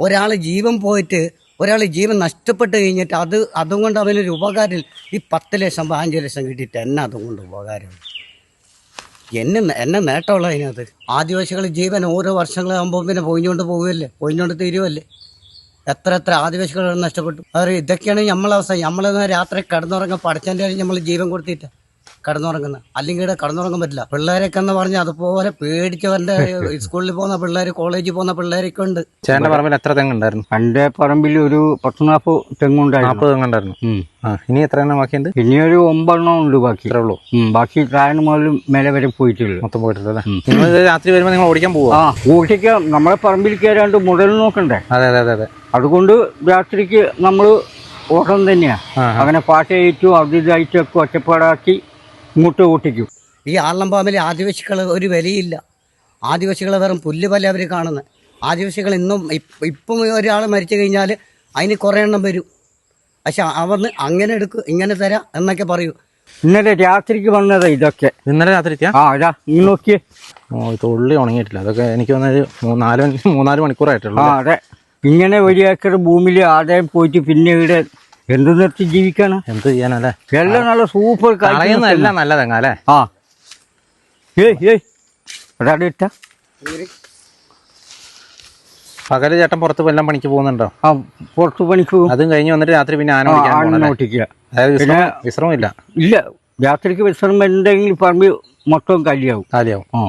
ഒരാൾ ജീവൻ പോയിട്ട് ഒരാൾ ജീവൻ നഷ്ടപ്പെട്ട് കഴിഞ്ഞിട്ട് അത് അതും കൊണ്ട് അവനൊരു ഉപകാരം ഈ പത്ത് ലക്ഷം പതിനഞ്ച് ലക്ഷം കിട്ടിയിട്ട് എന്നെ അതും കൊണ്ട് ഉപകാരം എന്നെ എന്നെ നേട്ടമുള്ള അതിനകത്ത്. ആദിവാസികൾ ജീവൻ ഓരോ വർഷങ്ങളാകുമ്പോൾ പിന്നെ പൊയിഞ്ഞുകൊണ്ട് പോവുകയല്ലേ? പൊയിഞ്ഞുകൊണ്ട് തീരുവല്ലേ എത്ര എത്ര ആദിവാസികൾ നഷ്ടപ്പെട്ടു. അത് ഇതൊക്കെയാണ് നമ്മളെ അവസ്ഥ നമ്മൾ രാത്രി കിടന്നുറങ്ങാൻ പഠിച്ചതിന്റെ നമ്മൾ ജീവൻ കൊടുത്തിട്ട്. കിടന്നുറങ്ങുന്നത്. അല്ലെങ്കിൽ ഇവിടെ കിടന്നുറങ്ങാൻ പറ്റില്ല. പിള്ളേരൊക്കെ എന്ന് പറഞ്ഞാൽ അതുപോലെ പേടിച്ചവരുടെ സ്കൂളിൽ പോകുന്ന പിള്ളേർ കോളേജിൽ പോകുന്ന പിള്ളേരൊക്കെ ഉണ്ട്. ചേട്ടന്റെ പറമ്പിൽ എത്ര തെങ്ങുണ്ടായിരുന്നു? എന്റെ പറമ്പിൽ ഒരു പത്ത് നാൽപ്പത് തെങ്ങുണ്ടായിരുന്നു. നാൽപ്പത് തെങ്ങുണ്ടായിരുന്നു ഇനി എത്ര എണ്ണം ബാക്കിയുണ്ട്? ഇനി ഒരു ഒമ്പതെണ്ണം ഉണ്ട് ബാക്കി. ഇത്രേ ഉള്ളൂ. ബാക്കി താഴെ മുതൽ മേലെ വരെ പോയിട്ടുള്ളൂ. മൊത്തം പോയിട്ടില്ല നിങ്ങൾ രാത്രി വരുമ്പോൾ നിങ്ങൾ ഓടിക്കാൻ പോകും ആ ഓടിക്കാൻ നമ്മളെ പറമ്പിൽ കയറാണ്ട് മുതൽ നോക്കണ്ടേ? അതെ അതെ അതെ അതെ. അതുകൊണ്ട് രാത്രിക്ക് നമ്മൾ ഓട്ടം തന്നെയാ. അങ്ങനെ പാട്ട് പാട്ടയിട്ടും അത് ഇതായിട്ടൊക്കെ ഒറ്റപ്പാടാക്കി ഇങ്ങോട്ട് കൂട്ടിക്കും. ഈ ആളംപാമ്പിൽ ആദിവാസികൾ ഒരു വിലയില്ല. ആദിവാസികൾ വെറും പുല്ല് പോലെ അവർ കാണുന്നത് ആദിവാസികൾ ഇന്നും ഇപ്പ- ഒരാൾ മരിച്ചു കഴിഞ്ഞാൽ അതിന് കുറേ എണ്ണം വരും. പക്ഷെ അവന്ന് അങ്ങനെ എടുക്കും ഇങ്ങനെ തരാം എന്നൊക്കെ പറയൂ. ഇന്നലെ രാത്രിക്ക് വന്നതാ ഇതൊക്കെ. ഇന്നലെ രാത്രി ആ ഇതാ ഇങ്ങ് നോക്കിയേ. ഓ ഇത് ഉള്ളി ഉണങ്ങിയിട്ടില്ല. അതൊക്കെ എനിക്ക് വന്നത് മൂന്നാൽ നാല് മൂന്നാൽ മണിക്കൂറായിട്ടുള്ളൂ ആ അതെ. ഇങ്ങനെ ഒരു ഏക്കർ ഭൂമിയിൽ ആദായം പോയിട്ട് പിന്നെ ഇവിടെ എന്ത് നിർത്തി ജീവിക്കാണ്. എന്ത് ചെയ്യാനല്ലേ? എല്ലാം നല്ല സൂപ്പർ കളയുന്നതല്ല നല്ല തെങ്ങ അല്ലേ? ആ. ഏയ് ഏയ്. ഒരാടെ ഇട്ട. പകൽ ചേട്ടൻ പുറത്ത് വെല്ലം പണിക്ക് പോകുന്നുണ്ടോ? ആ പുറത്ത് പണിക്ക് പോകും. അതും കഴിഞ്ഞ് വന്നിട്ട് രാത്രി പിന്നെ ആന ഓട്ടിക്കുക അതായത് വിശ്രമം വിശ്രമമില്ല. ഇല്ല രാത്രിക്ക് വിശ്രമം എന്തെങ്കിലും പറമ്പ് മൊത്തം കല്യാവും. കാലിയാവും. ആ.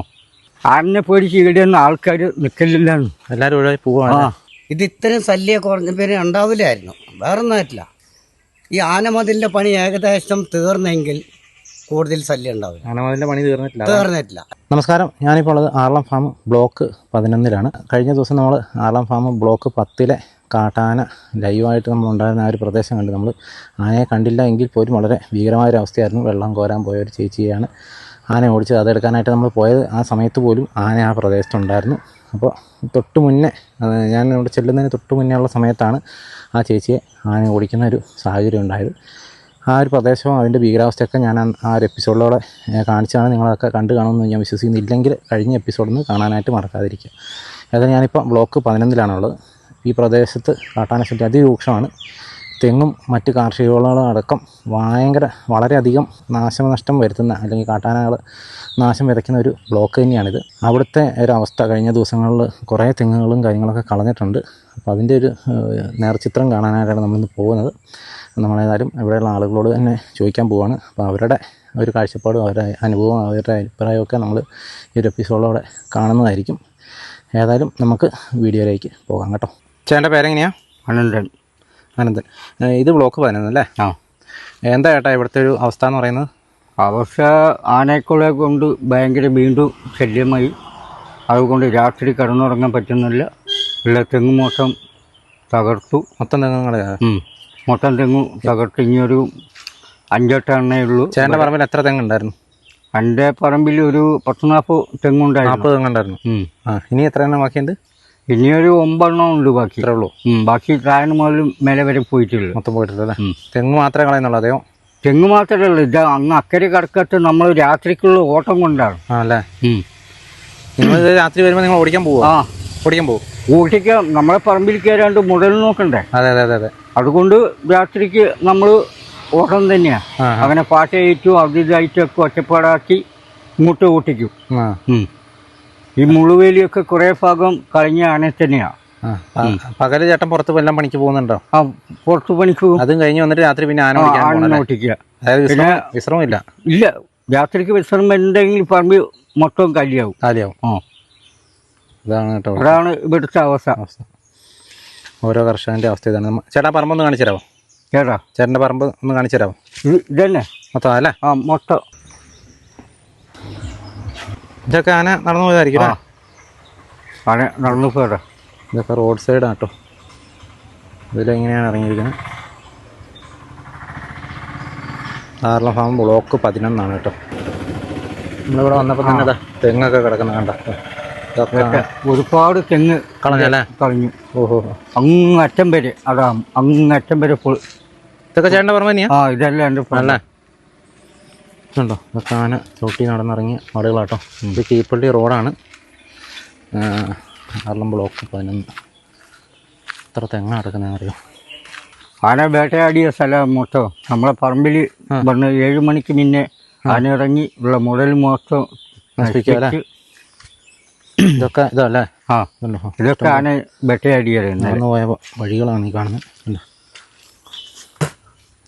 ആടിനെ പേടിച്ച് ഇവിടെയൊന്നും ആൾക്കാർ നിൽക്കലില്ലാന്ന് എല്ലാവരും ഇവിടെ പോവാ ഇത് ഇത്രയും ശല്യം കുറഞ്ഞ പേര് ഉണ്ടാവില്ലായിരുന്നു. വേറെ ഒന്നായിട്ടില്ല ഈ ആനമതിലിന്റെ പണി ഏകദേശം തീർന്നെങ്കിൽ കൂടുതൽ ശല്യം ഉണ്ടാവും ആനമതിലിന്റെ പണി തീർന്നിട്ടില്ല തീർന്നിട്ടില്ല. നമസ്കാരം. ഞാനിപ്പോൾ ഉള്ളത് ആറളം ഫാം ബ്ലോക്ക് പതിനൊന്നിലാണ്. കഴിഞ്ഞ ദിവസം നമ്മൾ ആറളം ഫാം ബ്ലോക്ക് പത്തിലെ കാട്ടാന ലൈവായിട്ട് നമ്മൾ ഉണ്ടായിരുന്ന ആ ഒരു പ്രദേശം കണ്ട് നമ്മൾ ആനയെ കണ്ടില്ല എങ്കിൽ പോലും വളരെ ഭീകരമായ ഒരു അവസ്ഥയായിരുന്നു. വെള്ളം കോരാൻ പോയ ഒരു ചേച്ചിയാണ് ആന ഓടിച്ചത്. അതെടുക്കാനായിട്ട് നമ്മൾ പോയത് ആ സമയത്ത് പോലും ആന ആ പ്രദേശത്തുണ്ടായിരുന്നു. അപ്പോൾ തൊട്ട് മുന്നേ ഞാൻ ഇവിടെ ചെല്ലുന്നതിന് തൊട്ട് മുന്നേ ഉള്ള സമയത്താണ് ആ ചേച്ചിയെ ആന ഓടിക്കുന്ന ഒരു സാഹചര്യം ഉണ്ടായത്. ആ ഒരു പ്രദേശവും അതിന്റെ ഭീകരാവസ്ഥയൊക്കെ ഞാൻ ആ- ഒരു എപ്പിസോഡിലൂടെ കാണിച്ചാണ് നിങ്ങളൊക്കെ കണ്ടു കാണുമെന്ന് ഞാൻ വിശ്വസിക്കുന്നില്ലെങ്കിൽ കഴിഞ്ഞ എപ്പിസോഡിൽ നിന്ന് കാണാനായിട്ട് മറക്കാതിരിക്കുക. അതായത് ഞാനിപ്പോൾ ബ്ലോക്ക് പതിനൊന്നിലാണുള്ളത്. ഈ പ്രദേശത്ത് കാട്ടാനശല്യം അതിരൂക്ഷമാണ്. തെങ്ങും മറ്റ് കാർഷിക വിളകളും അടക്കം ഭയങ്കര വളരെയധികം നാശനഷ്ടം വരുത്തുന്ന അല്ലെങ്കിൽ കാട്ടാനകൾ നാശം വിതയ്ക്കുന്ന ഒരു ബ്ലോക്ക് തന്നെയാണിത്. അവിടുത്തെ ഒരു അവസ്ഥ കഴിഞ്ഞ ദിവസങ്ങളിൽ കുറേ തെങ്ങുകളും കാര്യങ്ങളൊക്കെ കളഞ്ഞിട്ടുണ്ട്. അപ്പോൾ അതിന്റെ ഒരു നേർചിത്രം കാണാനായിട്ടാണ് നമ്മളിന്ന് പോകുന്നത്. നമ്മളേതായാലും ഇവിടെയുള്ള ആളുകളോട് തന്നെ ചോദിക്കാൻ പോവാണ്. അപ്പോൾ അവരുടെ ഒരു കാഴ്ചപ്പാടും അവരുടെ അനുഭവവും അവരുടെ അഭിപ്രായമൊക്കെ നമ്മൾ ഈ ഒരു എപ്പിസോഡിലൂടെ കാണുന്നതായിരിക്കും. ഏതായാലും നമുക്ക് വീഡിയോയിലേക്ക് പോകാം കേട്ടോ. ചേട്ടന്റെ പേരെങ്ങനെയാണ് അനന്തൻ അനന്തൻ ഇത് ബ്ലോക്ക് പതിനൊന്ന് അല്ലേ? ആ. എന്താ ചേട്ടാ ഇവിടുത്തെ ഒരു അവസ്ഥ എന്ന് പറയുന്നത്? അവസ്ഥ ആനക്കുളെ കൊണ്ട് ഭയങ്കര വീണ്ടും ശല്യമായി. അതുകൊണ്ട് രാത്രി കിടന്നുറങ്ങാൻ പറ്റുന്നില്ല. ഉള്ള തെങ്ങ് മോശം തകർത്തു. മൊത്തം തെങ്ങുകൾ ഉം. മൊത്തം തെങ്ങ് തകർത്ത്. ഇനിയൊരു അഞ്ചെട്ട് എണ്ണേ ഉള്ളൂ. ചേട്ടന്റെ പറമ്പിൽ എത്ര തെങ്ങുണ്ടായിരുന്നു? എന്റെ പറമ്പിൽ ഒരു പത്ത് നാൽപ്പത് തെങ്ങുണ്ടായിരുന്നു. നാൽപ്പത് തെങ്ങുണ്ടായിരുന്നു. ആ ഇനി എത്ര എണ്ണം ബാക്കിയുണ്ട്? ഇനിയൊരു ഒമ്പതെണ്ണം ഉണ്ട് ബാക്കി. ഇത്രേ ഉള്ളൂ. ബാക്കി താഴെ മുതൽ മേലെ വരെ പോയിട്ടുള്ളു മൊത്തം പോയിട്ടില്ലല്ലേ ഉം. തെങ്ങ് മാത്രമേ കളയുന്നുള്ളൂ അതെയോ? തെങ്ങ് മാത്രമല്ല ഇത് അങ്ങ് അക്കരെ കിടക്കത്ത് നമ്മൾ രാത്രിക്കുള്ള ഓട്ടം കൊണ്ടാണ്. ആ അല്ലേ? ഉം. നിങ്ങൾ രാത്രി വരുമ്പോൾ നിങ്ങൾ ഓടിക്കാൻ പോവോ? ആ. ഓടിക്കാൻ പോവും? ഓടിക്കാൻ നമ്മളെ പറമ്പിൽ കയറാണ്ട് മുതൽ നോക്കണ്ടേ? അതെ അതെ അതെ അതെ. അതുകൊണ്ട് രാത്രിക്ക് നമ്മൾ ഓട്ടം തന്നെയാണ്. അങ്ങനെ പാട്ട് അത് ഇതായിട്ടൊക്കെ ഒറ്റപ്പാടാക്കി ഇങ്ങോട്ട് ഓട്ടിക്കും. ആ. ഈ മുഴുവേലിയൊക്കെ കുറെ ഭാഗം കളഞ്ഞ ആനെ തന്നെയാ. പകൽ ചേട്ടൻ പുറത്ത് വല്ലതും പണിക്ക് പോകുന്നുണ്ടോ? ആ പുറത്ത് പണിക്ക് പോകും. അതും കഴിഞ്ഞ് വന്നിട്ട് രാത്രി പിന്നെ ആന ആനോട്ടിക്കുക പിന്നെ അതായത് വിശ്രമമില്ല? ഇല്ല രാത്രിക്ക് വിശ്രമം എന്തെങ്കിലും പറമ്പ് മൊത്തം കല്യാവും. കാലിയാവും. ഇതാണ് കേട്ടോ അതാണ് ഇവിടുത്തെ അവസ്ഥ. ഓരോ കർഷകന്റെ അവസ്ഥ ഇതാണ്. ചേട്ടാ പറമ്പ് ഒന്ന് കാണിച്ചു തരാമോ ചേട്ടാ ചേട്ടന്റെ പറമ്പ് ഒന്ന് കാണിച്ചു തരാമോ ഇത് ഇതന്നെ? മൊത്തം അല്ലേ? ആ മൊത്തം. ഇതൊക്കെ ആന നടന്നു പോയതായിരിക്കും ആന നടന്നു പോരാ ഇതൊക്കെ റോഡ് സൈഡാണ് കേട്ടോ ഇതിലെങ്ങനെയാണ് ഇറങ്ങിയിരിക്കുന്നത് ആറളം ഫാം ബ്ലോക്ക് പതിനൊന്നാണ് കേട്ടോ. നമ്മളിവിടെ വന്നപ്പോൾ തന്നെ തെങ്ങൊക്കെ കിടക്കുന്ന കണ്ട? ഇതൊക്കെ ഒരുപാട് തെങ്ങ് കളഞ്ഞല്ലേ? കളഞ്ഞു ഓഹോ. അങ്ങറ്റം പേര് അതാ അങ്ങറ്റം പേര് ഫുൾ ഇതൊക്കെ ചേട്ടന്റെ പറമ്പ് തന്നെയാ? ആ ഇതെല്ലാം എന്റെ അല്ലേ ഉണ്ടോ? ഇതൊക്കെ ആന ചവിട്ടി നടന്നിറങ്ങിയ ആടുകളാട്ടോ. ഇത് കീപ്പള്ളി റോഡാണ്. ആറളം ബ്ലോക്ക് പതിനൊന്ന്. ഇത്ര തെങ്ങ കിടക്കുന്നതെന്ന് അറിയോ ആന വേട്ടയാടിയ സ്ഥലം മൊത്തം. നമ്മളെ പറമ്പിൽ വന്ന് ഏഴ് മണിക്ക് മുന്നേ ആന ഇറങ്ങി ഉള്ള മുതൽ മൊത്തം ഇതൊക്കെ ഇതല്ലേ? ആ. ഇതൊക്കെ ആന വേട്ടയാടിയത് നടന്നു പോയ വഴികളാണ് ഈ കാണുന്നത് കണ്ടോ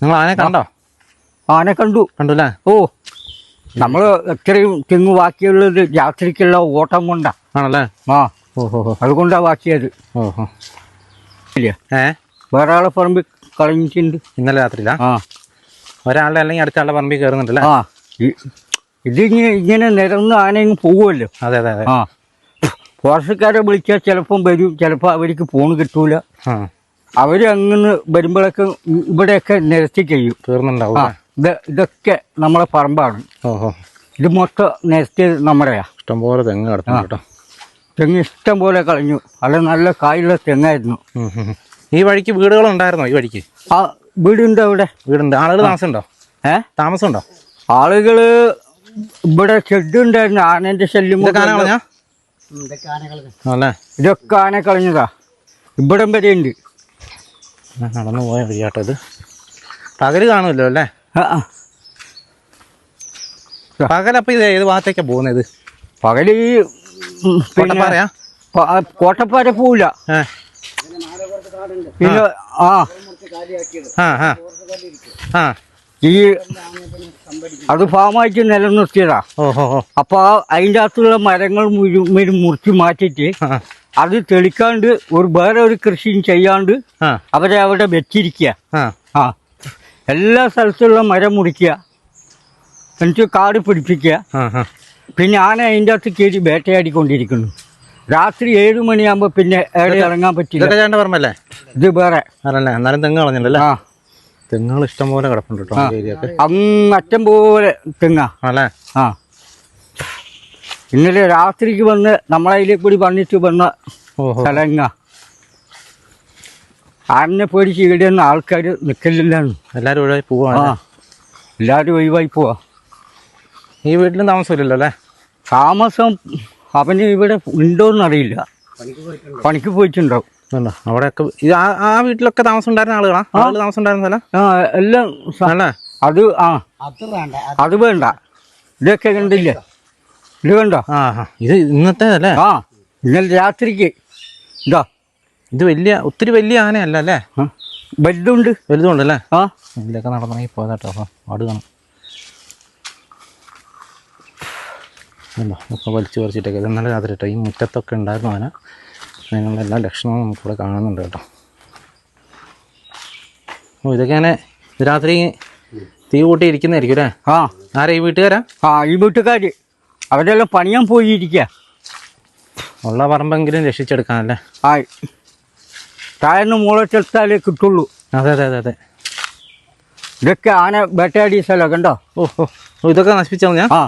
നിങ്ങൾ ആന കണ്ടോ? ആന കണ്ടു. കണ്ടുല്ലേ? ഓ നമ്മൾ എത്രയും തെങ്ങ് ബാക്കിയുള്ളത് രാത്രിക്കുള്ള ഓട്ടം കൊണ്ടാ. ആണല്ലേ? ആ ഓഹോ അതുകൊണ്ടാ ബാക്കിയത് ഓഹോ. ഇല്ല. ഏ? വേറെ ആളെ പറമ്പിൽ കളഞ്ഞിട്ടുണ്ട് ഇന്നലെ രാത്രിയിലാ? ആ. ഒരാളുടെ അല്ലെങ്കിൽ അടുത്ത ആളുടെ പറമ്പിൽ കയറുന്നുണ്ടല്ലേ ആ ഇതിങ്ങനെ ഇങ്ങനെ നിരന്ന് ആനയും പോകുമല്ലോ അതെ അതെ അതെ. ആ. ഫോറസ്റ്റ്കാരെ വിളിച്ചാൽ ചിലപ്പം വരും ചിലപ്പോൾ അവർക്ക് ഫോൺ കിട്ടൂല. ആ. അവർ അങ്ങനെ വരുമ്പോഴൊക്കെ ഇവിടെയൊക്കെ നിരത്തി കഴിയും തീർന്നുണ്ടാവും ആ. ഇത് ഇതൊക്കെ നമ്മളെ പറമ്പാണ്. ഓഹോ ഇത് മൊത്തം നെസ്റ്റ് നമ്മുടെയാ. ഇഷ്ടംപോലെ തെങ്ങ് കിടക്കുന്നു കേട്ടോ. തെങ്ങ് ഇഷ്ടം പോലെ കളഞ്ഞു. അത് നല്ല കായുള്ള തെങ്ങായിരുന്നു. ഈ വഴിക്ക് വീടുകളുണ്ടായിരുന്നോ ഈ വഴിക്ക്? ആ വീടുണ്ട് അവിടെ? വീടുണ്ട്. ആളുകൾ താമസമുണ്ടോ? ഏ? താമസമുണ്ടോ? ആളുകൾ ഇവിടെ ഷെഡ് ഉണ്ടായിരുന്നു ആനന്റെ ശല്യം ഇതൊക്കെ ആന കളഞ്ഞാ? അല്ലേ ഇതൊക്കെ കളഞ്ഞതാ. ഇവിടം വരെ ഉണ്ട് ആ, നടന്നു പോയ വഴിയാട്ടോ ഇത്. പകൽ കാണുമല്ലോ അല്ലേ? പകലപ്പോൾ ഇത് ഏത് ഭാഗത്തേക്കാണ് പോകുന്നത്? പകൽ പറയാ കോട്ടപ്പാറ പോവില്ല പിന്നെ ആ. ഈ അത് ഫാമായിട്ട് നിലനിർത്തിയതാ. അപ്പൊ അതിന്റെ അകത്തുള്ള മരങ്ങൾ മുഴുവൻ മുറിച്ച് മാറ്റിയിട്ട് അത് തെളിക്കാണ്ട് ഒരു വേറെ ഒരു കൃഷിയും ചെയ്യാണ്ട് അവരെ അവിടെ വെച്ചിരിക്കുക ആ. ആ. എല്ലാ സ്ഥലത്തുള്ള മരം മുറിക്കുക. എന്നിട്ട് കാട് പിടിപ്പിക്കുക. പിന്നെ ആന അതിന്റെ അകത്ത് കയറി വേട്ടയാടിക്കൊണ്ടിരിക്കുന്നു. രാത്രി ഏഴ് മണിയാകുമ്പോൾ പിന്നെ ഏടെ ഇറങ്ങാൻ പറ്റില്ല. പറമ്പല്ലേ? ഇത് വേറെ. എന്നാലും തെങ്ങ് കളഞ്ഞല്ലേ ആ. തെങ്ങുകൾ ഇഷ്ടം പോലെ കിടപ്പുണ്ട് കേട്ടോ അറ്റം അങ്ങറ്റം പോലെ തെങ്ങാ. അല്ലേ ആ. ഇന്നലെ രാത്രിക്ക് വന്ന് നമ്മളതിലേക്ക് കൂടി വന്നിട്ട് വന്ന ഓഹോ. സ്ഥലങ്ങ ആടിനെ പേടിച്ച് ഇവിടെയൊന്നും ആൾക്കാർ നിൽക്കലില്ലാന്ന് എല്ലാവരും ഒഴിവായി ആ. പോവാണ് എല്ലാവരും ഒഴിവായി പോവാ. ഈ വീട്ടിലും താമസമില്ലല്ലോ അല്ലേ? താമസം അവന് ഇവിടെ ഉണ്ടോന്നറിയില്ല പണിക്ക് പോയിട്ടുണ്ടാവും. ഇതുണ്ടോ അവിടെയൊക്കെ ഇത് ആ ആ വീട്ടിലൊക്കെ താമസം ഉണ്ടായിരുന്ന ആളുകളാ ആളുകൾ താമസം ഉണ്ടായിരുന്ന സ്ഥലം? ആ എല്ലാം സ- അത് ആ. അത് വേണ്ട അത് വേണ്ട. ഇതൊക്കെ കണ്ടില്ലേ? ഇത് കണ്ടോ? ആ ആ. ഇത് ഇന്നത്തെ അല്ലേ ആ. ഇന്നലെ രാത്രിക്ക്. ഇതാ ഇത് വലിയ ഒത്തിരി വലിയ ആനയല്ല അല്ലേ? വലുതുണ്ട് വലുതുണ്ട്. അല്ലേ ആ. ഇതിലൊക്കെ നടന്നെങ്കിൽ പോയതാട്ടോ അപ്പം പാട് കാണും. അല്ലോ ഒക്കെ വലിച്ചു പറിച്ചിട്ടൊക്കെ. ഇത് ഇന്നലെ രാത്രി കേട്ടോ ഈ മുറ്റത്തൊക്കെ ഉണ്ടായിരുന്നു ആന. അതിനുള്ള എല്ലാ ലക്ഷണവും നമുക്കിവിടെ കാണുന്നുണ്ട് കേട്ടോ. ഓ ഇതൊക്കെ ഞാൻ രാത്രി തീ കൂട്ടി ഇരിക്കുന്നതായിരിക്കും അല്ലേ? ആ. ആരാ ഈ വീട്ടുകാരാ? ആ ഈ വീട്ടുകാർ അവരെല്ലാം പണിയാൻ പോയിരിക്കുക ഉള്ള പറമ്പെങ്കിലും രക്ഷിച്ചെടുക്കാനല്ലേ? ആ. താഴ്ന്ന് മുളച്ചെടുത്താലേ കിട്ടുള്ളൂ. അതെ അതെ അതെ അതെ. ഇതൊക്കെ ആന വേട്ടയാടിയ സ്ഥലമൊക്കെ കണ്ടോ? ഓ ഓ ഇതൊക്കെ നശിപ്പിച്ചാൽ ഞാൻ? ആ.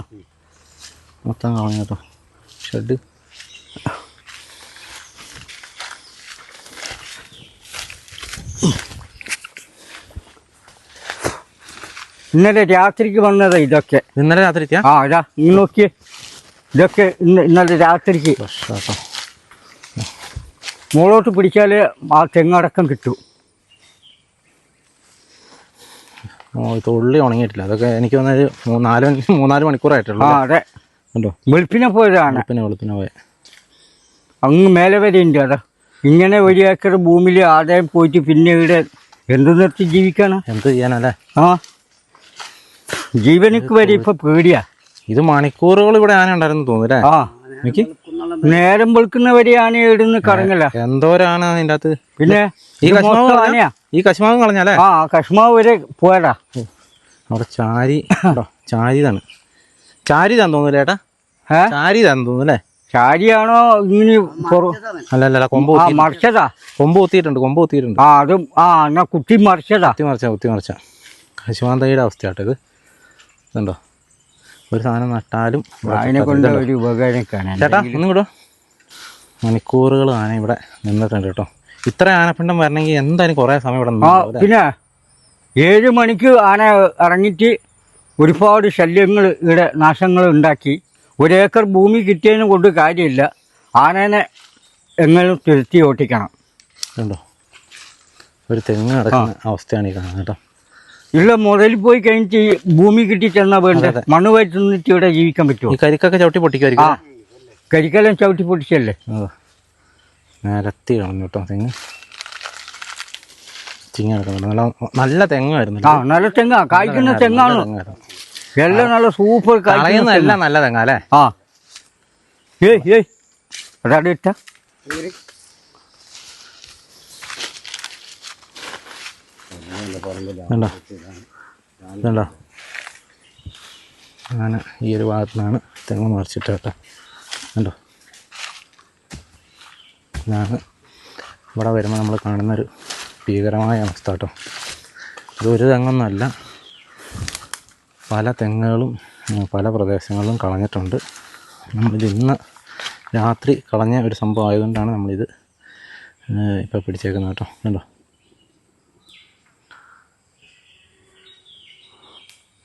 മൊത്തം കളഞ്ഞു കേട്ടോ. ഷെഡ്. ഇന്നലെ രാത്രിക്ക് വന്നതാ ഇതൊക്കെ. ഇന്നലെ രാത്രി എത്തിയാ ആ ഇതാ നീ നോക്കിയേ. ഇതൊക്കെ ഇന്ന് ഇന്നലെ രാത്രിക്ക്. കേട്ടോ. മുകളോട്ട് പിടിച്ചാൽ ആ തെങ്ങടക്കം കിട്ടും. ഉള്ളി ഉണങ്ങിയിട്ടില്ല. അതൊക്കെ എനിക്ക് വന്നത് മൂന്നാൽ മൂന്നാൽ മണിക്കൂറായിട്ടുള്ളൂ ആ അതെ. കണ്ടോ വെളുപ്പിനെ പോയതാണ്. വെളുപ്പിനെ വെളുപ്പിനെ പോയ. അങ്ങ് മേലെ വരെ ഉണ്ട് അതാ ഇങ്ങനെ ഒരു ഏക്കർ ഭൂമിയിൽ ആദായം പോയിട്ട് പിന്നെ ഇവിടെ എന്ത് നിർത്തി ജീവിക്കാനാ എന്ത് ചെയ്യാനല്ലേ? ആ. ജീവനക്ക് വരെ ഇപ്പൊ പേടിയാ. ഇത് മണിക്കൂറുകൾ ഇവിടെ ആന ഉണ്ടായിരുന്നു തോന്നുന്നു ആ. എനിക്ക് നേരം വെളുക്കുന്നവരെയാണ് ഇവിടുന്ന് കറങ്ങല. എന്തോരാണ് അതിന്റെ അകത്ത്? പിന്നെ ഈ കശ്മാവ് കളഞ്ഞാ? ഈ കശ്മാവ് കളഞ്ഞല്ലേ ആ കശ്മാവ് വരെ പോയടാ. അവിടെ ചാരി ചാരിതാണ്. ചാരിതാന്ന് തോന്നുന്നു ചേട്ടാ ഏ? ചാരിതാന്ന് തോന്നുന്നു അല്ലേ? ചാരിയാണോ ഇങ്ങനെ അല്ലല്ല അല്ല അല്ല അല്ല കൊമ്പ് മറിച്ചതാ. കൊമ്പ് കുത്തിയിട്ടുണ്ട് കൊമ്പ് കുത്തിയിട്ടുണ്ട്. ആ അതും ആ എന്നാ കുത്തി മറിച്ചതാ. കുത്തി മറിച്ച കുത്തി മറിച്ച. കശുമാന്തയുടെ അവസ്ഥയാട്ടോ ഇത്. ഇതുണ്ടോ? ഒരു സാധനം നട്ടാലും അതിനെ കൊണ്ട് ഒരു ഉപകാരം കാണാൻ ചേട്ടാ ഒന്നും കൂടോ മണിക്കൂറുകൾ ആന ഇവിടെ നിന്നിട്ടുണ്ട് കേട്ടോ. ഇത്ര ആനപ്പിണ്ടം വരണമെങ്കിൽ എന്തായാലും കുറേ സമയം ഇവിടെ പിന്നെ ഏഴ് മണിക്ക് ആന ഇറങ്ങിട്ട് ഒരുപാട് ശല്യങ്ങൾ ഇവിടെ നാശങ്ങൾ ഉണ്ടാക്കി. ഒരേക്കർ ഭൂമി കിട്ടിയതിന് കൊണ്ട് കാര്യമില്ല. ആനേനെ എങ്ങനെ തിരുത്തി ഓട്ടിക്കണം. കണ്ടോ? ഒരു തെങ്ങ് അടക്കുന്ന അവസ്ഥയാണ് ഈ കാണുന്നത് കേട്ടോ. ഇല്ല മുതലിൽ പോയി കഴിഞ്ഞിട്ട് ഈ ഭൂമി കിട്ടി ചെന്നാ വേണ്ടത് മണ്ണ് വായി നിന്നിട്ട് ഇവിടെ ജീവിക്കാൻ പറ്റുമോ ഈ കരിക്കൊക്കെ ചവിട്ടി ആ. പൊട്ടിക്കുമായിരിക്കും കരിക്കെല്ലാം ചവിട്ടി പൊട്ടിച്ചല്ലേ? നേരത്തി കളഞ്ഞു കേട്ടോ തെങ്ങ്. ചിങ്ങ കിടക്കുന്നുണ്ട്. നല്ല നല്ല തെങ്ങായിരുന്നു ആ നല്ല തെങ്ങാ. കായ്ക്കുന്ന തെങ്ങാണ്. എല്ലാം നല്ല സൂപ്പർ കായ്ക്കുന്ന കളയുന്നതെല്ലാം നല്ല തെങ്ങ അല്ലേ? ആ. ഏയ് ഏയ്. അതാണ് ഇട്ട. കണ്ടോ? കണ്ടോ? അങ്ങനെ ഈ ഒരു ഭാഗത്തു നിന്നാണ് തെങ്ങ് മറിച്ചിട്ട് കേട്ടോ. കണ്ടോ? ഇതാണ് ഇവിടെ വരുമ്പോൾ നമ്മൾ കാണുന്നൊരു ഭീകരമായ അവസ്ഥ കേട്ടോ. ഇത് ഒരു തെങ്ങൊന്നുമല്ല പല തെങ്ങുകളും പല പ്രദേശങ്ങളിലും കളഞ്ഞിട്ടുണ്ട്. നമ്മളിത് ഇന്ന് രാത്രി കളഞ്ഞ ഒരു സംഭവം ആയതുകൊണ്ടാണ് നമ്മളിത് ഇപ്പോൾ പിടിച്ചേക്കുന്നത് കേട്ടോ. കണ്ടോ?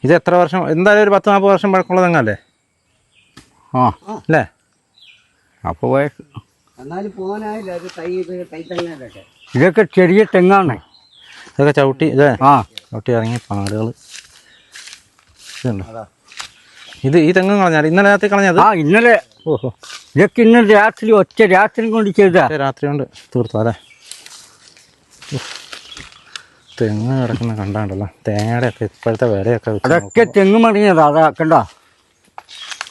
ഇത് എത്ര വർഷം? എന്തായാലും ഒരു പത്ത് നാൽപ്പത് വർഷം പഴക്കമുള്ള തെങ്ങല്ലേ? ആ അല്ലേ? അപ്പോൾ വയസ്സ് എന്നാലും പോകാനായില്ല. അത് തൈ ഇതൊക്കെ ചെറിയ തെങ്ങാണ്. ഇതൊക്കെ ചവിട്ടി ഇതേ? ആ. ചവിട്ടി ഇറങ്ങിയ പാടുകൾ ഇതുണ്ടോ? ഇത് ഈ തെങ്ങ് കളഞ്ഞാൽ ഇന്നലെ രാത്രി കളഞ്ഞത്? ആ ഇന്നലെ ഓഹോ. ഇതൊക്കെ ഇന്നലെ രാത്രി ഒറ്റ രാത്രി കൊണ്ട് ചെയ്താ രാത്രി കൊണ്ട് തീർത്തു അല്ലേ. തെങ്ങ് കിടക്കുന്ന കണ്ടാണ്ടല്ലോ. തേങ്ങയുടെ ഒക്കെ ഇപ്പോഴത്തെ വിലയൊക്കെ അതൊക്കെ തെങ്ങ് മറിഞ്ഞതാ അതാ കണ്ടോ?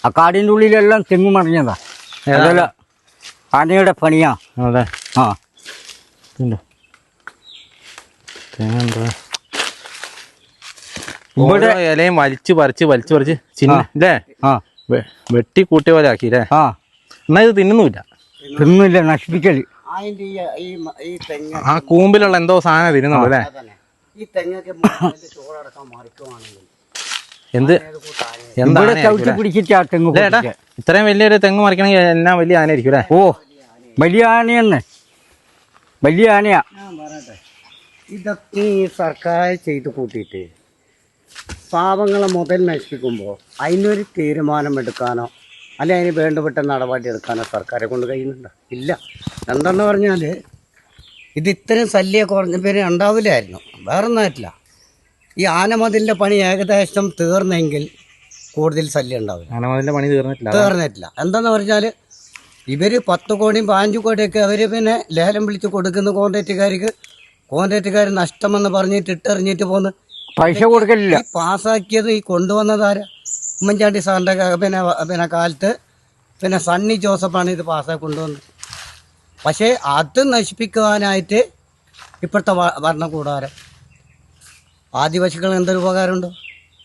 ആ കാടിന്റെ ഉള്ളിലെല്ലാം തെങ്ങ് മറിഞ്ഞതാ. അതല്ല ആനയുടെ പണിയാ. അതെ. ആ. തേങ്ങ എന്താ ഇവിടെ ഇലയും വലിച്ചു പറിച്ച് വലിച്ചു പറിച്ച് ചിന്ന ഇല്ലേ? ആ. വെട്ടി കൂട്ടിയ പോലെ ആക്കി അല്ലേ ആ. എന്നാ ഇത് തിന്നുന്നില്ല. തിന്നില്ല നശിപ്പിക്കൽ. ഈ ഈ മ- ആ കൂമ്പിലുള്ള എന്തോ സാധനം തിരുന്നുള്ളൂ അല്ലേ ഈ തെങ്ങൊക്കെ അതിന്റെ ചോറടക്കം മറിക്കുവാണെങ്കിൽ എന്ത്? എന്താണ്. ഇത്രയും വലിയൊരു തെങ്ങ് മറിക്കണമെങ്കിൽ എന്നാ വലിയ ആന ആയിരിക്കും അല്ലേ ഓ വലിയ ആനയെന്ന്. വലിയ ആനയാ. പറയട്ടെ ഇതൊക്കെ ഈ സർക്കാർ ചെയ്ത് കൂട്ടിയിട്ട് പാവങ്ങളെ മുതൽ നശിപ്പിക്കുമ്പോൾ അതിനൊരു തീരുമാനം എടുക്കാനോ അല്ലെ അതിന് വേണ്ടപ്പെട്ട നടപടി എടുക്കാനോ സർക്കാരെ കൊണ്ട് കഴിയുന്നുണ്ടോ? ഇല്ല. എന്താണെന്ന് പറഞ്ഞാൽ ഇത് ഇത്രയും ശല്യം കുറഞ്ഞ പേര് ഉണ്ടാവില്ലായിരുന്നു. വേറെ ഒന്നായിട്ടില്ല ഈ ആനമതിലിന്റെ പണി ഏകദേശം തീർന്നെങ്കിൽ കൂടുതൽ ശല്യം ഉണ്ടാവില്ല. ആനമതിന്റെ പണി തീർന്നിട്ടില്ല. തീർന്നിട്ടില്ല. എന്താന്ന് പറഞ്ഞാൽ ഇവർ പത്ത് കോടിയും പാഞ്ച് കോടിയൊക്കെ അവർ പിന്നെ ലേലം വിളിച്ച് കൊടുക്കുന്ന കോൺട്രാക്റ്റുകാർക്ക് കോൺട്രാക്റ്റുകാർ നഷ്ടമെന്ന് പറഞ്ഞിട്ട് ഇട്ടെറിഞ്ഞിട്ട് പോന്ന്. പൈസ കൊടുക്കില്ല പാസ്സാക്കിയത് ഈ കൊണ്ടുവന്നതാരാ ഉമ്മൻചാണ്ടി സാറിന്റെ പിന്നെ പിന്നെ കാലത്ത് പിന്നെ സണ്ണി ജോസഫാണ് ഇത് പാസ്സാക്കി കൊണ്ടുവന്നത്. പക്ഷേ അത് നശിപ്പിക്കുവാനായിട്ട് ഇപ്പോഴത്തെ ഭരണകൂടാരം. ആദിവാസികൾ എന്തൊരു ഉപകാരമുണ്ടോ?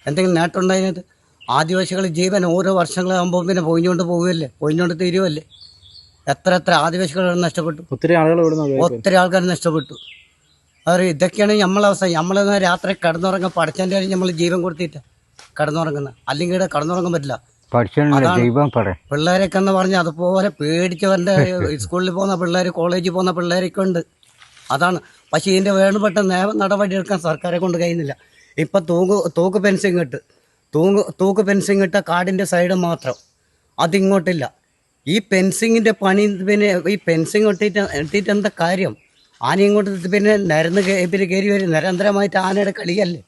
എന്തെങ്കിലും നേട്ടമുണ്ടോ അതിനകത്ത്? ആദിവാസികൾ ജീവൻ ഓരോ വർഷങ്ങളാകുമ്പോൾ പിന്നെ പൊയിഞ്ഞുകൊണ്ട് പോവുകയല്ലേ? പൊയിഞ്ഞുകൊണ്ട് തീരുവല്ലേ എത്ര എത്ര ആദിവാസികൾ നഷ്ടപ്പെട്ടു? ഒത്തിരി ആളുകൾ ഒത്തിരി ആൾക്കാർ നഷ്ടപ്പെട്ടു. അവർ ഇതൊക്കെയാണ് നമ്മളെ അവസ്ഥ നമ്മൾ രാത്രി കിടന്നുറങ്ങാൻ പഠിച്ചതിന്റെ നമ്മൾ ജീവൻ കൊടുത്തിട്ട് കിടന്നുറങ്ങുന്നത്. അല്ലെങ്കിൽ ഇവിടെ കിടന്നുറങ്ങാൻ പറ്റില്ല. ദൈവം പറയാം പിള്ളേരൊക്കെ എന്ന് പറഞ്ഞാൽ അതുപോലെ പേടിച്ചവരുടെ സ്കൂളിൽ പോകുന്ന പിള്ളേർ കോളേജിൽ പോകുന്ന പിള്ളേരൊക്കെ ഉണ്ട്. അതാണ്. പക്ഷേ ഇതിന്റെ വേണ്ടപ്പെട്ട നിയമ നടപടി എടുക്കാൻ സർക്കാരെ കൊണ്ട് കഴിയുന്നില്ല. ഇപ്പം തൂക്ക് തൂക്ക് പെൻഷൻ ഇട്ട് തൂങ്ങ് തൂക്ക് പെൻഷൻ ഇട്ട കാടിന്റെ സൈഡ് മാത്രം. അതിങ്ങോട്ടില്ല. ഈ പെൻസിങ്ങിന്റെ പണി പിന്നെ ഈ പെൻസിങ് ഇട്ടിട്ട് ഇട്ടിട്ട് എന്താ കാര്യം? ആന ഇങ്ങോട്ട് പിന്നെ നിരന്ന് പിന്നെ കയറി വരും. നിരന്തരമായിട്ട് ആനയുടെ കളിയല്ലേ?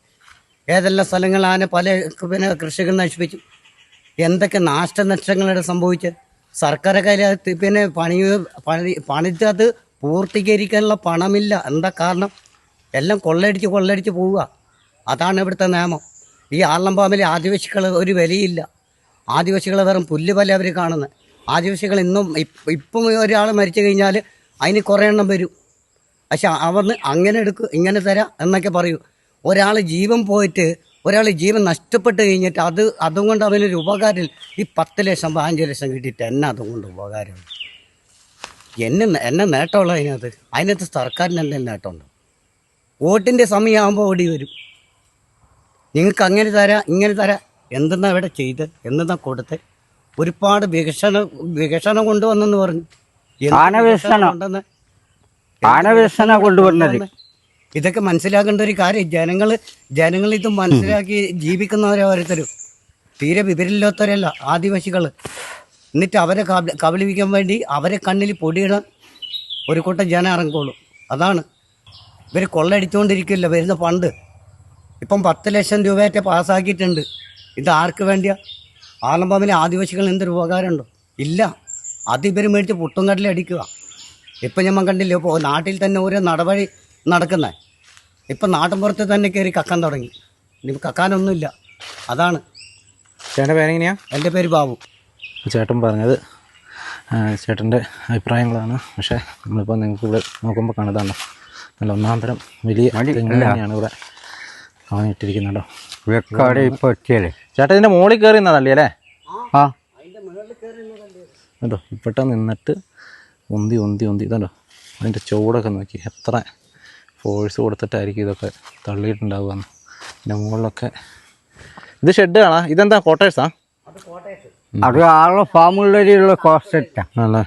ഏതെല്ലാം സ്ഥലങ്ങൾ ആന പല പിന്നെ കൃഷികൾ നശിപ്പിച്ചു. എന്തൊക്കെ നാശനഷ്ടങ്ങളാണ് സംഭവിച്ചത്? സർക്കാർ കാര്യത്തിൽ പിന്നെ പണി പണി പണിത്തത് പൂർത്തീകരിക്കാനുള്ള പണമില്ല. എന്താ കാരണം? എല്ലാം കൊള്ളയടിച്ച് കൊള്ളയടിച്ച് പോവുക. അതാണ് ഇവിടുത്തെ നിയമം. ഈ ആളംപാമ്പിലെ ആദിവാസികൾ ഒരു വിലയില്ല. ആദിവാസികളെ വെറും പുല്ല് പോലെ അവർ കാണുന്നത് ആദിവാസികൾ ഇന്നും ഇപ്പ- ഒരാൾ മരിച്ചു കഴിഞ്ഞാൽ അതിന് കുറേ എണ്ണം വരും. പക്ഷെ അവന്ന് അങ്ങനെ എടുക്കും ഇങ്ങനെ തരാം എന്നൊക്കെ പറയൂ. ഒരാൾ ജീവൻ പോയിട്ട് ഒരാൾ ജീവൻ നഷ്ടപ്പെട്ട് കഴിഞ്ഞിട്ട് അത് അതുകൊണ്ട് അവനൊരു ഉപകാരം ഈ പത്ത് ലക്ഷം പതിനഞ്ച് ലക്ഷം കിട്ടിയിട്ട് എന്നെ അതുകൊണ്ട് ഉപകാരം? എന്നെ എന്നെ നേട്ടമുള്ള അതിനകത്ത്. അതിനകത്ത് സർക്കാരിന് എന്തെങ്കിലും നേട്ടമുണ്ടോ? വോട്ടിന്റെ സമയമാകുമ്പോൾ ഓടി വരും. നിങ്ങൾക്ക് അങ്ങനെ തരാം ഇങ്ങനെ തരാം. എന്തെന്നാ ഇവിടെ ചെയ്ത്? എന്തെന്നാ കൊടുത്ത്? ഒരുപാട് വികസനം വികസനം കൊണ്ടുവന്നെന്ന് പറഞ്ഞു. കൊണ്ടുവന്നത്. ഇതൊക്കെ മനസ്സിലാക്കേണ്ട ഒരു കാര്യം ജനങ്ങൾ ജനങ്ങൾ ഇത് മനസ്സിലാക്കി ജീവിക്കുന്നവരെ ഓരോരുത്തരും. തീരെ വിവരമില്ലാത്തവരല്ല ആദിവാസികൾ എന്നിട്ട് അവരെ കബ- കബളിപ്പിക്കാൻ വേണ്ടി അവരെ കണ്ണിൽ പൊടിയിടാൻ ഒരു കൂട്ടം ജനം ഇറങ്ങുള്ളൂ അതാണ്. ഇവർ കൊള്ളയടിച്ചുകൊണ്ടിരിക്കില്ല വരുന്ന ഫണ്ട്? ഇപ്പം പത്ത് ലക്ഷം രൂപയൊക്കെ പാസ്സാക്കിയിട്ടുണ്ട്. ഇത് ആർക്ക് വേണ്ടിയാ? ആലമ്പാമിലെ ആദിവാസികൾ എന്തൊരു ഉപകാരമുണ്ടോ? ഇല്ല. അത് ഇവർ മേടിച്ച് പുട്ടും കടലിൽ അടിക്കുക ഇപ്പം ഞമ്മ കണ്ടില്ലേ ഇപ്പോൾ നാട്ടിൽ തന്നെ ഓരോ നടപടി നടക്കുന്നത് ഇപ്പം നാട്ടിൻപുറത്ത് തന്നെ കയറി കക്കാൻ തുടങ്ങി. ഇനി കക്കാനൊന്നുമില്ല. അതാണ്. ചേട്ടന്റെ പേരെങ്ങനെയാ എന്റെ പേര് ബാബു. ചേട്ടൻ പറഞ്ഞത് ചേട്ടന്റെ അഭിപ്രായങ്ങളാണ്. പക്ഷേ നമ്മളിപ്പോൾ നിങ്ങൾക്ക് ഇവിടെ നോക്കുമ്പോൾ കാണുന്നതാണ്. നല്ല ഒന്നാം തരം വലിയ തെങ്ങാണ് ഇവിടെ കാണിട്ടിരിക്കുന്നുണ്ടോ വെക്കാട് ഇപ്പോൾ എത്തിയല്ലേ? ചേട്ടൻ ഇതിന്റെ മുകളിൽ കയറി നിന്നതല്ലേ അല്ലേ? ആ. കേട്ടോ ഇപ്പോഴത്തെ നിന്നിട്ട് ഒന്തി ഒന്തി ഒന്തി ഇതല്ലോ അതിന്റെ ചൂടൊക്കെ നോക്കി. എത്ര ഫോഴ്സ് കൊടുത്തിട്ടായിരിക്കും ഇതൊക്കെ തള്ളിയിട്ടുണ്ടാവുകയെന്ന്. പിന്നെ മുകളിലൊക്കെ ഇത് ഷെഡ് കാണാ ഇതെന്താ കോട്ടേഴ്സാ അത് ആളുടെ ഫാമുള്ള കോസ്റ്ററ്റാണ്.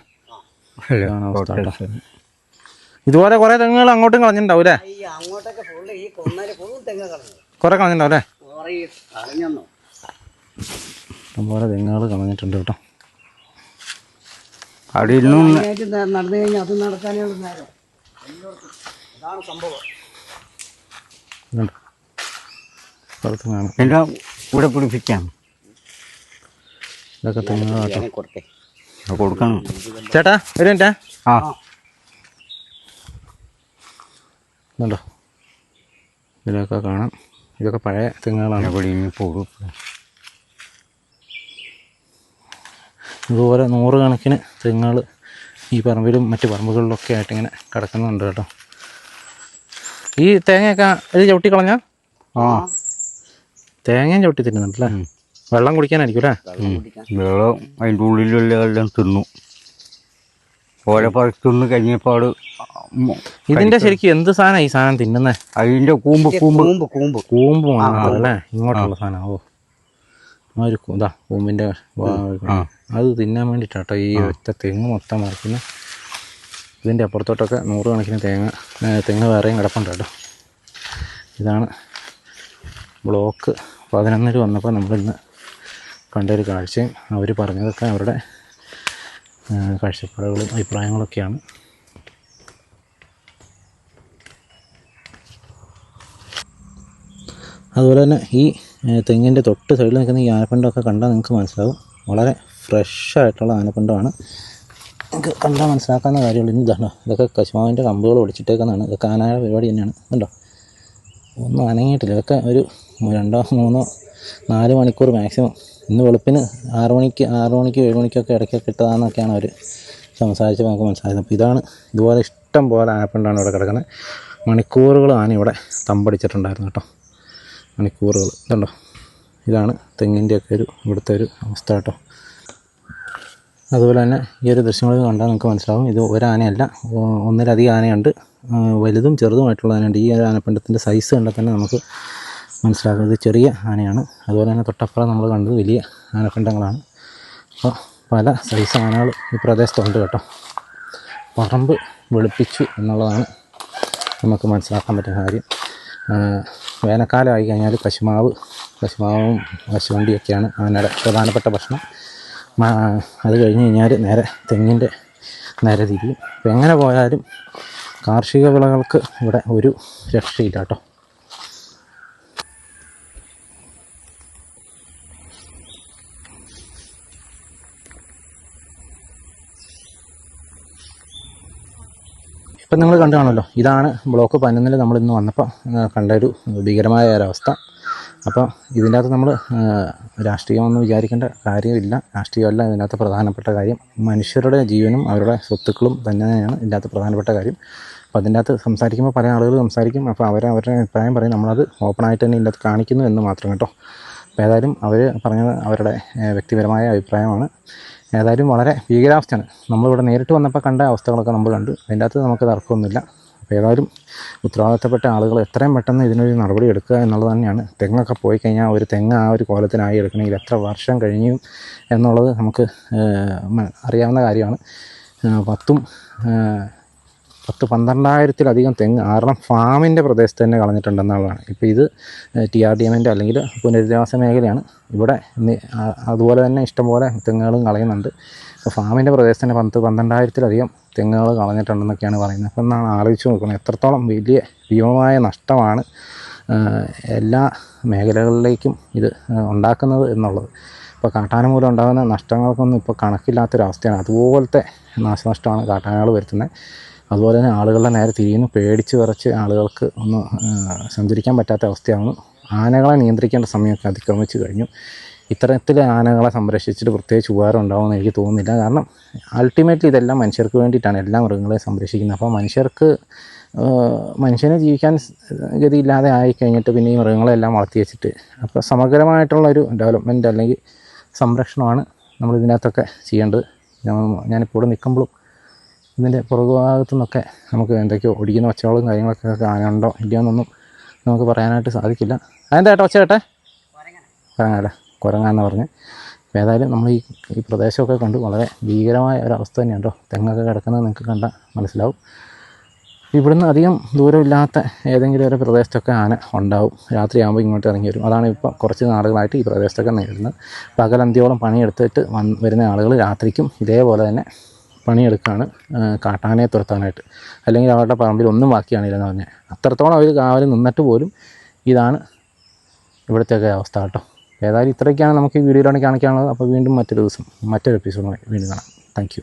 ഇതുപോലെ കുറേ തെങ്ങുകൾ അങ്ങോട്ടും കളഞ്ഞിട്ടുണ്ടാവും അല്ലേ? കുറേ കളഞ്ഞിട്ടുണ്ടാവും ഇഷ്ടംപോലെ തെങ്ങുകൾ കളഞ്ഞിട്ടുണ്ട് കേട്ടോ. അവിടെ ഇന്നും നടന്നു കഴിഞ്ഞാൽ അത് നടക്കാനേ ഉള്ളൂ അതാണ് സംഭവം. എല്ലാം ഇവിടെ പിടിപ്പിക്കാം ഇതൊക്കെ ഞാനേ കൊടുത്തേ കൊടുക്കണം. ചേട്ടാ ഒരു മിനിറ്റേ. ആ. ഇതുണ്ടോ? ഇതിലൊക്കെ കാണാം. ഇതൊക്കെ പഴയ തെങ്ങുകളാണ്. ഇവിടെ ഇനി പോകും ഇതുപോലെ നൂറുകണക്കിന് തെങ്ങുകൾ ഈ പറമ്പിലും മറ്റ് പറമ്പുകളിലൊക്കെ ആയിട്ട് ഇങ്ങനെ കിടക്കുന്നുണ്ട് കേട്ടോ. ഈ തേങ്ങയൊക്കെ ഇത് ചവിട്ടി കളഞ്ഞ ആ. തേങ്ങയും ചവിട്ടി തിന്നുന്നുണ്ടല്ലേ? വെള്ളം കുടിക്കാനായിരിക്കും അല്ലേ? വെള്ളം അതിന്റെ ഉള്ളിലുള്ള എല്ലാം തിന്നു. ഓരോ പറിച്ച് തിന്ന് കഴിഞ്ഞപ്പാട് ഇതിന്റെ ശരിക്കും എന്ത് സാധനം ഈ സാധനം തിന്നുന്നേ? അതിന്റെ കൂമ്പ് കൂമ്പ്. കൂമ്പ് കൂമ്പ്. കൂമ്പ് അല്ലേ? ഇങ്ങോട്ടുള്ള സാധനം. ഓ. ആ ഒരു ഇതാ കൂമ്പിന്റെ അത് തിന്നാൻ വേണ്ടിട്ടാട്ടോ ഈ ഒറ്റ തെങ്ങ് മൊത്തം മറക്കുന്നു ഇതിന്റെ അപ്പുറത്തോട്ടൊക്കെ നൂറുകണക്കിന് തേങ്ങ തെങ്ങ് വേറെയും കിടപ്പുണ്ട് കേട്ടോ. ഇതാണ് ബ്ലോക്ക് പതിനൊന്നിൽ വന്നപ്പോൾ നമ്മളിന്ന് കണ്ടൊരു കാഴ്ചയും അവർ പറഞ്ഞതൊക്കെ അവരുടെ കാഴ്ചപ്പാടുകളും അഭിപ്രായങ്ങളൊക്കെയാണ്. അതുപോലെ തന്നെ ഈ തെങ്ങിന്റെ തൊട്ട് സൈഡിൽ നിൽക്കുന്ന ഈ ആനപ്പിണ്ടമൊക്കെ കണ്ടാൽ നിങ്ങൾക്ക് മനസ്സിലാവും. വളരെ ഫ്രഷ് ആയിട്ടുള്ള ആനപ്പിണ്ടമാണ്. നിങ്ങൾക്ക് കണ്ടാൽ മനസ്സിലാക്കാവുന്ന കാര്യമുള്ളൂ. ഇതാണോ? ഇതൊക്കെ കശുമാവിന്റെ കമ്പുകൾ ഒടിച്ചിട്ടേക്കുന്നതാണ്. ഇതൊക്കെ ആനയുടെ പരിപാടി തന്നെയാണ്. കണ്ടോ? ഒന്നും അനങ്ങിയിട്ടില്ല. ഇതൊക്കെ ഒരു രണ്ടോ മൂന്നോ നാല് മണിക്കൂർ മാക്സിമം. ഇന്ന് വെളുപ്പിന് ആറ് മണിക്ക് ആറ് മണിക്ക് ഏഴ് മണിക്കൊക്കെ ഇടയ്ക്കൊക്കെ ഇട്ടതാണെന്നൊക്കെയാണ് അവർ സംസാരിച്ച് നമുക്ക് മനസ്സിലായത്. അപ്പോൾ ഇതാണ് ഇതുപോലെ ഇഷ്ടം പോലെ ആപ്പിണ്ടാണ് ഇവിടെ കിടക്കുന്നത് മണിക്കൂറുകൾ ആന ഇവിടെ തമ്പടിച്ചിട്ടുണ്ടായിരുന്നു കേട്ടോ. മണിക്കൂറുകൾ ഇതുണ്ടോ? ഇതാണ് തെങ്ങിന്റെയൊക്കെ ഒരു ഇവിടുത്തെ ഒരു അവസ്ഥ കേട്ടോ. അതുപോലെ തന്നെ ഈ ഒരു ദൃശ്യങ്ങൾ കണ്ടാൽ നമുക്ക് മനസ്സിലാവും. ഇത് ഒരാനയല്ല. ഒന്നിലധികം ആനയുണ്ട്. വലുതും ചെറുതുമായിട്ടുള്ള ആനയുണ്ട്. ഈ ആനപ്പിണ്ടത്തിന്റെ സൈസ് കണ്ടാൽ തന്നെ നമുക്ക് മനസ്സിലാക്കുന്നത് ചെറിയ ആനയാണ്. അതുപോലെ തന്നെ തൊട്ടപ്പുറം നമ്മൾ കണ്ടത് വലിയ ആനപ്പിണ്ടങ്ങളാണ്. അപ്പോൾ പല സൈസ് ആനകൾ ഈ പ്രദേശത്തുണ്ട് കേട്ടോ. പറമ്പ് വെളുപ്പിച്ചു എന്നുള്ളതാണ് നമുക്ക് മനസ്സിലാക്കാൻ പറ്റുന്ന കാര്യം. വേനൽക്കാലം ആയി കഴിഞ്ഞാൽ കശുമാവ് കശുമാവും കശുവണ്ടിയൊക്കെയാണ് ആനയുടെ പ്രധാനപ്പെട്ട ഭക്ഷണം. അത് കഴിഞ്ഞ് കഴിഞ്ഞാൽ നേരെ തെങ്ങിന്റെ നേരെ തിരിയും എങ്ങനെ പോയാലും കാർഷിക വിളകൾക്ക് ഇവിടെ ഒരു രക്ഷയില്ല കേട്ടോ. ഇപ്പം നിങ്ങൾ കണ്ടു കാണുമല്ലോ ഇതാണ് ബ്ലോക്ക് പതിനൊന്നിൽ നമ്മൾ ഇന്ന് വന്നപ്പോൾ കണ്ട ഒരു ഭീകരമായ ഒരവസ്ഥ. അപ്പോൾ ഇതിന്റെ അകത്ത് നമ്മൾ രാഷ്ട്രീയമെന്ന് വിചാരിക്കേണ്ട കാര്യമില്ല. രാഷ്ട്രീയമല്ല ഇതിനകത്ത് പ്രധാനപ്പെട്ട കാര്യം. മനുഷ്യരുടെ ജീവനും അവരുടെ സ്വത്തുക്കളും തന്നെയാണ് ഇതിനകത്ത് പ്രധാനപ്പെട്ട കാര്യം. അപ്പോൾ അതിന്റെ അകത്ത് സംസാരിക്കുമ്പോൾ പല ആളുകൾ സംസാരിക്കും. അപ്പോൾ അവർ അവരുടെ അഭിപ്രായം പറയും. നമ്മളത് ഓപ്പണായിട്ട് തന്നെ ഇതിന്റെ അകത്ത് കാണിക്കുന്നു എന്ന് മാത്രം കേട്ടോ. അപ്പോൾ ഏതായാലും അവർ പറഞ്ഞത് അവരുടെ വ്യക്തിപരമായ അഭിപ്രായമാണ്. ഏതായാലും വളരെ ഭീകരാവസ്ഥയാണ്. നമ്മളിവിടെ നേരിട്ട് വന്നപ്പോൾ കണ്ട അവസ്ഥകളൊക്കെ നമ്മൾ കണ്ടു. അതിന്റെ അകത്ത് നമുക്ക് തർക്കമൊന്നുമില്ല അപ്പോൾ ഏതായാലും ഉത്തരവാദിത്തപ്പെട്ട ആളുകൾ എത്രയും പെട്ടെന്ന് ഇതിനൊരു നടപടി എടുക്കുക എന്നുള്ളത് തന്നെയാണ്. തെങ്ങൊക്കെ പോയി കഴിഞ്ഞാൽ ഒരു തെങ്ങ് ആ ഒരു കോലത്തിനായി എടുക്കണമെങ്കിൽ എത്ര വർഷം കഴിഞ്ഞു എന്നുള്ളത് നമുക്ക് അറിയാവുന്ന കാര്യമാണ്. പത്തും പത്ത് പന്ത്രണ്ടായിരത്തിലധികം തെങ്ങ് ആറളം ഫാമിന്റെ പ്രദേശത്ത് തന്നെ കളഞ്ഞിട്ടുണ്ടെന്നുള്ളതാണ്. ഇപ്പോൾ ഇത് ടി ആർ ഡി എമ്മിന്റെ അല്ലെങ്കിൽ പുനരധിവാസ മേഖലയാണ്. ഇവിടെ അതുപോലെ തന്നെ ഇഷ്ടംപോലെ തെങ്ങുകളും കളയുന്നുണ്ട്. അപ്പോൾ ഫാമിന്റെ പ്രദേശത്ത് തന്നെ പത്ത് പന്ത്രണ്ടായിരത്തിലധികം തെങ്ങുകൾ കളഞ്ഞിട്ടുണ്ടെന്നൊക്കെയാണ് പറയുന്നത്. അപ്പോൾ എന്നാണ് ആലോചിച്ച് നോക്കുന്നത്. എത്രത്തോളം വലിയ ഭീമമായ നഷ്ടമാണ് എല്ലാ മേഖലകളിലേക്കും ഇത് ഉണ്ടാക്കുന്നത് എന്നുള്ളത്. ഇപ്പോൾ കാട്ടാന മൂലം ഉണ്ടാകുന്ന നഷ്ടങ്ങൾക്കൊന്നും ഇപ്പോൾ കണക്കില്ലാത്തൊരവസ്ഥയാണ് അതുപോലത്തെ നാശനഷ്ടമാണ് കാട്ടാനകൾ വരുത്തുന്നത്. അതുപോലെ തന്നെ ആളുകളുടെ നേരെ തിരിയുന്നു. പേടിച്ച് വിറച്ച് ആളുകൾക്ക് ഒന്ന് സഞ്ചരിക്കാൻ പറ്റാത്ത അവസ്ഥയാണ് ആനകളെ നിയന്ത്രിക്കേണ്ട സമയമൊക്കെ അതിക്രമിച്ച് കഴിഞ്ഞു. ഇത്തരത്തിൽ ആനകളെ സംരക്ഷിച്ചിട്ട് പ്രത്യേകിച്ച് ഉപകാരം ഉണ്ടാവുമെന്ന് എനിക്ക് തോന്നുന്നില്ല. കാരണം അൾട്ടിമേറ്റ്ലി ഇതെല്ലാം മനുഷ്യർക്ക് വേണ്ടിയിട്ടാണ്. എല്ലാ മൃഗങ്ങളെയും സംരക്ഷിക്കുന്നത്. അപ്പോൾ മനുഷ്യർക്ക് മനുഷ്യനെ ജീവിക്കാൻ ഗതിയില്ലാതെ ആയി കഴിഞ്ഞിട്ട് പിന്നെ ഈ മൃഗങ്ങളെല്ലാം വളർത്തി വെച്ചിട്ട് അപ്പോൾ സമഗ്രമായിട്ടുള്ള ഒരു ഡെവലപ്മെന്റ് അല്ലെങ്കിൽ സംരക്ഷണമാണ് നമ്മൾ ഇതിനകത്തൊക്കെ ചെയ്യേണ്ടത്. ഞാൻ- ഞാനിപ്പോൾ ഇവിടെ നിൽക്കുമ്പോഴും ഇതിന്റെ പുറകുഭാഗത്തു നിന്നൊക്കെ നമുക്ക് എന്തൊക്കെയോ ഒടിക്കുന്ന ഒച്ചകളും കാര്യങ്ങളൊക്കെ ആനുണ്ടോ ഇല്ലയോ എന്നൊന്നും നമുക്ക് പറയാനായിട്ട് സാധിക്കില്ല. അതെന്താ ഏട്ടാ ഒച്ച കേട്ടെ? കുരങ്ങാല കുരങ്ങാന്ന് പറഞ്ഞ്. അപ്പോൾ ഏതായാലും നമ്മൾ ഈ ഈ പ്രദേശമൊക്കെ കണ്ട് വളരെ ഭീകരമായ ഒരവസ്ഥ തന്നെയാണ് തെങ്ങൊക്കെ കിടക്കുന്നത് നിങ്ങൾക്ക് കണ്ടാൽ മനസ്സിലാവും. ഇവിടുന്ന് അധികം ദൂരമില്ലാത്ത ഏതെങ്കിലും ഒരു പ്രദേശത്തൊക്കെ ആന ഉണ്ടാവും. രാത്രിയാകുമ്പോൾ ഇങ്ങോട്ട് ഇറങ്ങി വരും. അതാണ് ഇപ്പോൾ കുറച്ച് നാളുകളായിട്ട് ഈ പ്രദേശത്തൊക്കെ നേരിടുന്നത്. പകലന്തിയോളം പണിയെടുത്തിട്ട് വന്ന് വരുന്ന ആളുകൾ രാത്രിക്കും ഇതേപോലെ തന്നെ പണിയെടുക്കുകയാണ് കാട്ടാനയെ തുരത്താനായിട്ട്. അല്ലെങ്കിൽ അവരുടെ പറമ്പിൽ ഒന്നും ബാക്കിയാണില്ലെന്ന് പറഞ്ഞാൽ അത്രത്തോളം അവർ കാവൽ നിന്നിട്ട് പോലും ഇതാണ് ഇവിടുത്തെയൊക്കെ അവസ്ഥ കേട്ടോ. ഏതായാലും ഇത്രയൊക്കെയാണ് നമുക്ക് ഈ വീഡിയോയിലാണ് കാണിക്കാനുള്ളത്. അപ്പോൾ വീണ്ടും മറ്റൊരു ദിവസം മറ്റൊരു എപ്പിസോഡുമായി വീണ്ടും കാണാം. താങ്ക്